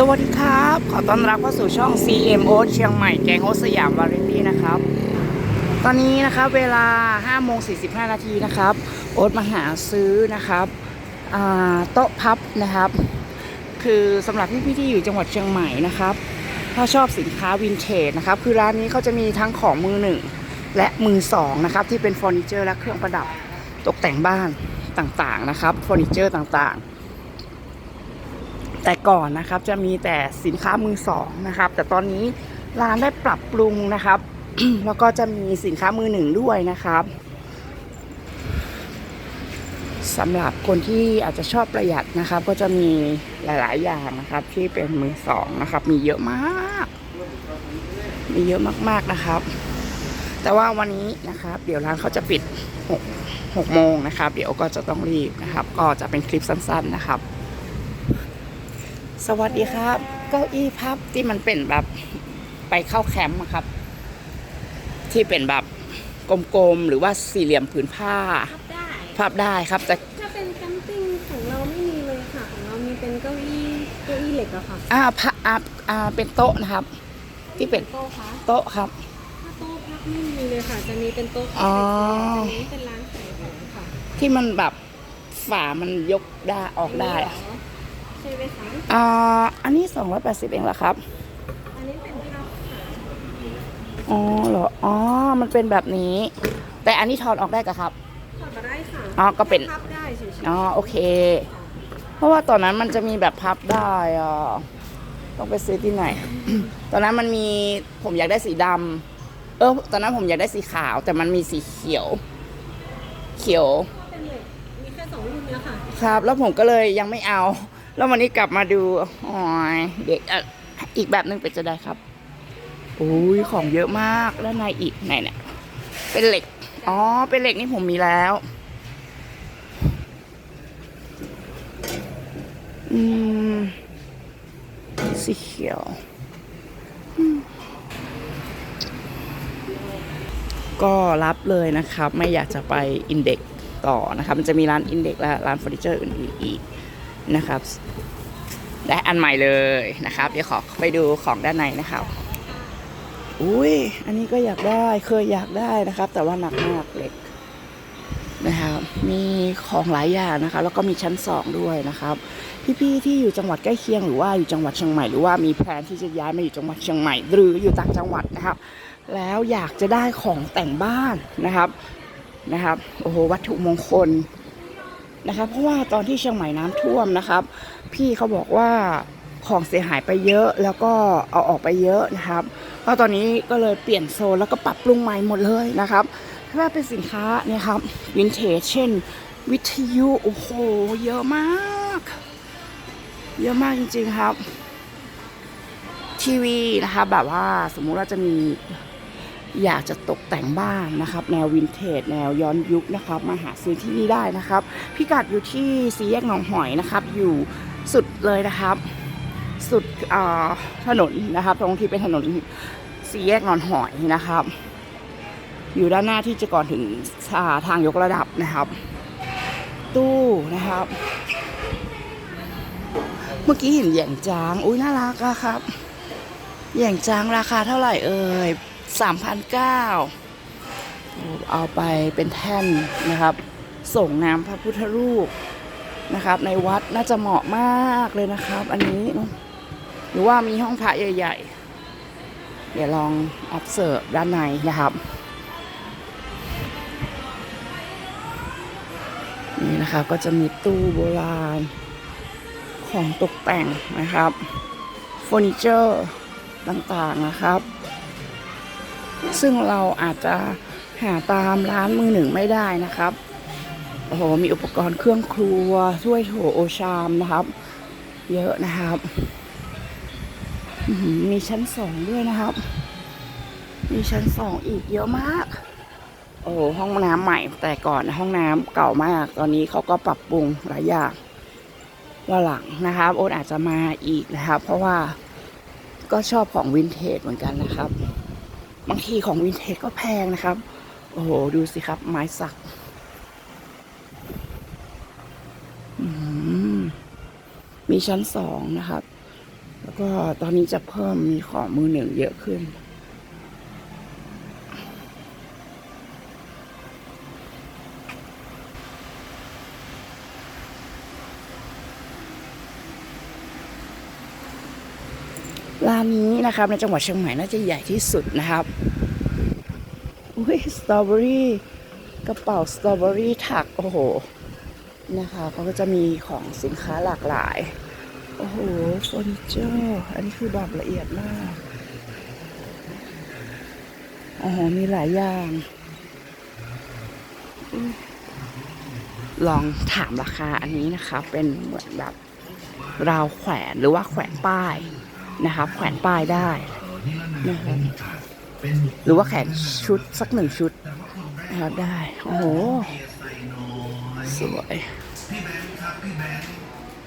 สวัสดีครับ ขอต้อนรับเข้าสู่ช่อง CMO เชียงใหม่แกงโฮสยามวาไรตี้นะครับ ตอนนี้นะครับเวลา5โมง45 นาทีนะครับ โอ๊ตมาหาซื้อนะครับโต๊ะพับนะครับ คือสำหรับพี่ๆที่อยู่จังหวัดเชียงใหม่นะครับ ถ้าชอบสินค้าวินเทจนะครับ คือร้านนี้เขาจะมีทั้งของมือหนึ่งและมือสองนะครับ ที่เป็นเฟอร์นิเจอร์และเครื่องประดับตกแต่งบ้านต่างๆนะครับเฟอร์นิเจอร์ต่างๆ แต่ก่อนนะครับจะมีแต่สินค้ามือสองนะครับ แต่ตอนนี้ร้านได้ปรับปรุงนะครับ แล้วก็จะมีสินค้ามือหนึ่งด้วยนะครับสำหรับคนที่อาจจะชอบประหยัดนะครับ ก็จะมีหลาย ๆ อย่างนะครับ ที่เป็นมือสองนะครับ มีเยอะมาก มีเยอะมากๆนะครับ แต่ว่าวันนี้นะครับ เดี๋ยวร้านเขาจะปิด6 6โมงนะครับ เดี๋ยวก็จะต้องรีบนะครับ ก็จะเป็นคลิปสั้น ๆ นะครับ สวัสดีครับ เก้าอี้พับที่มันเป็นแบบไปเข้าแคมป์อะครับ ที่เป็นแบบกลมๆหรือว่าสี่เหลี่ยมผืนผ้า พับได้พับได้ครับแต่ถ้าเป็นแคมปิ้งของเราไม่มีเลยค่ะของเรามีเป็นเก้าอี้เก้าอี้เหล็กอะค่ะอ่าพับอ่าอ่าเป็นโต๊ะนะครับ ที่เป็นโต๊ะคะโต๊ะครับถ้าโต๊ะพับไม่มีเลยค่ะ จะมีเป็นโต๊ะอ๋ออันนี้เป็นร้านขายของค่ะ ที่มันแบบฝามันยกได้ออกได้ อ่าอันนี้ 280 เองเหรอครับ อันนี้เป็นพับค่ะอ๋อเหรอ อ๋อ มันเป็นแบบนี้ แต่อันนี้ถอดออกได้กะครับ ถอดมาได้ค่ะอ๋อก็เป็น พับได้เฉยอ๋อ โอเค เพราะว่าตอนนั้นมันจะมีแบบพับได้อะต้องไปซื้อที่ไหน ตอนนั้นมันมีผมอยากได้สีดำเออ ตอนนั้นผมอยากได้สีขาว แต่มันมีสีเขียว เขียวๆก็เป็นเหล็กมีแค่สองรุ่นเนี้ยค่ะ ครับ แล้วผมก็เลยยังไม่เอา แล้ววันนี้กลับมาดูอ๋อยเด็กอีกแบบหนึงเป็นจะได้ครับโอ้ยของเยอะมากแล้วในอีกไหนเนี่ยเป็นเหล็กอ๋อเป็นเหล็กนี่ผมมีแล้วอืมสีเขียวก็รับเลยนะครับ ไม่อยากจะไปอินเด็กต่อนะครับ มันจะมีร้านอินเด็กและร้านเฟอร์นิเจอร์อื่นๆอีก นะครับ และอันใหม่เลยนะครับ เดี๋ยวขอไปดูของด้านในนะครับ อุ้ยอันนี้ก็อยากได้เคยอยากได้นะครับ แต่ว่าหนักมากเล็กนะครับมีของหลายอย่างนะคะ แล้วก็มีชั้นสองด้วยนะครับ พี่ๆที่อยู่จังหวัดใกล้เคียงหรือว่าอยู่จังหวัดเชียงใหม่หรือว่ามีแพลนที่จะย้ายมาอยู่จังหวัดเชียงใหม่ หรืออยู่ต่างจังหวัดนะครับ แล้วอยากจะได้ของแต่งบ้านนะครับนะครับโอ้โหวัตถุมงคล นะครับเพราะว่าตอนที่เชียงใหม่น้ำท่วมนะครับ พี่เขาบอกว่าของเสียหายไปเยอะแล้วก็เอาออกไปเยอะนะครับก็ตอนนี้ก็เลยเปลี่ยนโซนแล้วก็ปรับปรุงใหม่หมดเลยนะครับ ถ้าเป็นสินค้าเนี่ยครับวินเทจเช่น วิทยุโอ้โหเยอะมาก เยอะมากจริงๆครับ ทีวีนะคะแบบว่าสมมุติว่าจะมี อยากจะตกแต่งบ้านนะครับ แนววินเทจแนวย้อนยุคนะครับ มาหาซื้อที่นี่ได้นะครับ พิกัดอยู่ที่สี่แยกหนองหอยนะครับ อยู่สุดเลยนะครับ สุดถนนนะครับ ตรงที่เป็นถนนสี่แยกหนองหอยนะครับ อยู่ด้านหน้าที่จะก่อนถึงอ่าทางยกระดับนะครับ ตู้นะครับ เมื่อกี้เห็นแหย่งจาง อุ้ยน่ารักอะครับแหย่งจางราคาเท่าไหร่เอ่ย สามพันเก้าเอาไปเป็นแท่นนะครับ ส่งน้ำพระพุทธรูปนะครับ ในวัดน่าจะเหมาะมากเลยนะครับ อันนี้ หรือว่ามีห้องพระใหญ่ ๆ เดี๋ยวลอง observe ด้านในนะครับ นี่นะครับก็จะมีตู้โบราณของตกแต่งนะครับเฟอร์นิเจอร์ต่างๆนะครับ ซึ่งเราอาจจะหาตามร้านมือหนึ่งไม่ได้นะครับโอ้โหมีอุปกรณ์เครื่องครัวถ้วยโถโอชามนะครับ เยอะนะครับมีชั้นสองด้วยนะครับ มีชั้นสองอีกเยอะมาก โอ้โหห้องน้ำใหม่แต่ก่อนห้องน้ำเก่ามาก ตอนนี้เขาก็ปรับปรุงหลายอย่างว่าหลังนะครับ โอ๊ตอาจจะมาอีกนะครับ เพราะว่าก็ชอบของวินเทจเหมือนกันนะครับ บางทีของวินเทจก็แพงนะครับ โอ้โห ดูสิครับ ไม้สักมีชั้นสองนะครับ แล้วก็ตอนนี้จะเพิ่มมีของมือหนึ่งเยอะขึ้น ร้านนี้นะครับในจังหวัดเชียงใหม่น่าจะใหญ่ที่สุดนะครับอุ้ยสตรอเบอรี่กระเป๋าสตรอเบอรี่ถัก โอ้โห นะคะเขาก็จะมีของสินค้าหลากหลาย โอ้โหเฟอร์นิเจอร์อันนี้คือแบบละเอียดมากโอ๋อมีหลายอย่างอลองถามราคาอันนี้นะคะ เป็นเหมือนแบบราวแขวนหรือว่าแขวนป้าย นะคะแขวนป้ายได้นะคะหรือว่าแขวนชุดสักหนึ่งชุดนะครับได้ โอ้โห สวยพี่แบงค์ครับพี่แบงค์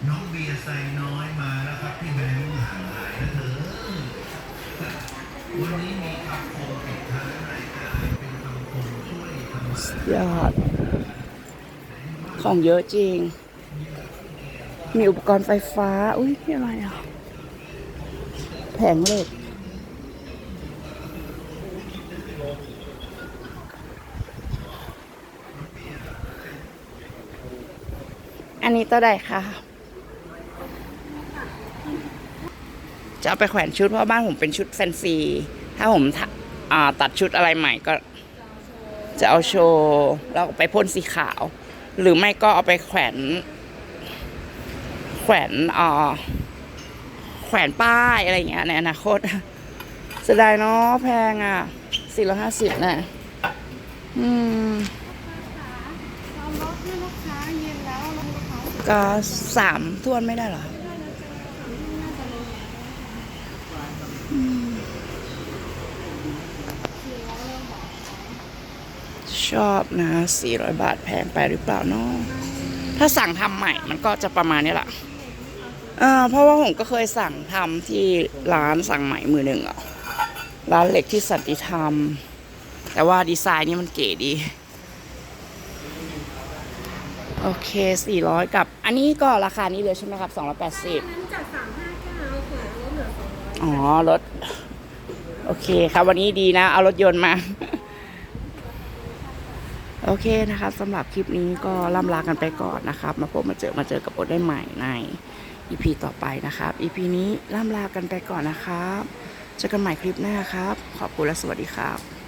น้องเบียร์ไซน้อยมาแล้วครับพี่แบงค์ห่างหายแล้วเถอะวันนี้มีคำคมปิดท้ายรายการเป็นคำคมช่วยทำยอด ของเยอะจริง มีอุปกรณ์ไฟฟ้า อุ้ยนี่อะไรอะ แผงเล็กอันนี้ตัวใดคะจะเอาไปแขวนชุดเพราะบ้านผมเป็นชุดแฟนซี ถ้าผมาตัดชุดอะไรใหม่ก็ จะเอาโชว์แล้วไปพ่นสีขาว หรือไม่ก็เอาไปแขวน แขวนอ่า แขวนป้ายอะไรอย่างเงี้ยในอนาคตเสียดายเนาะแพงอะสี่ร้อยห้าสิบนะอืมเราลดให้ลูกค้าเย็นแล้วลดลูกค้าก็สามทวนไม่ได้เหรออืมชอบนะ 400 บาทแพงไปหรือเปล่าเนาะถ้าสั่งทำใหม่มันก็จะประมาณนี้แหละ เออเพราะว่าผมก็เคยสั่งทำที่ร้านสั่งใหม่มือหนึ่งอะร้านเหล็กที่สันติธรรม แต่ว่าดีไซน์นี่มันเก๋ดี โอเค 400 กับ อันนี้ก็ราคานี้เลยใช่ไหมครับ 280จากสามห้าเก้าค่ะลดเหลือสองร้อยอ๋อรถโอเคครับ วันนี้ดีนะ เอารถยนต์มา โอเคนะครับสำหรับคลิปนี้ก็ล่ำลากันไปก่อนนะครับ มาพบมาเจอมาเจอกับโอดได้ใหม่ใน EP ต่อไปนะครับ EP นี้ล่ำลากันไปก่อนนะครับเจอกันใหม่คลิปหน้าครับ ขอบคุณและสวัสดีครับ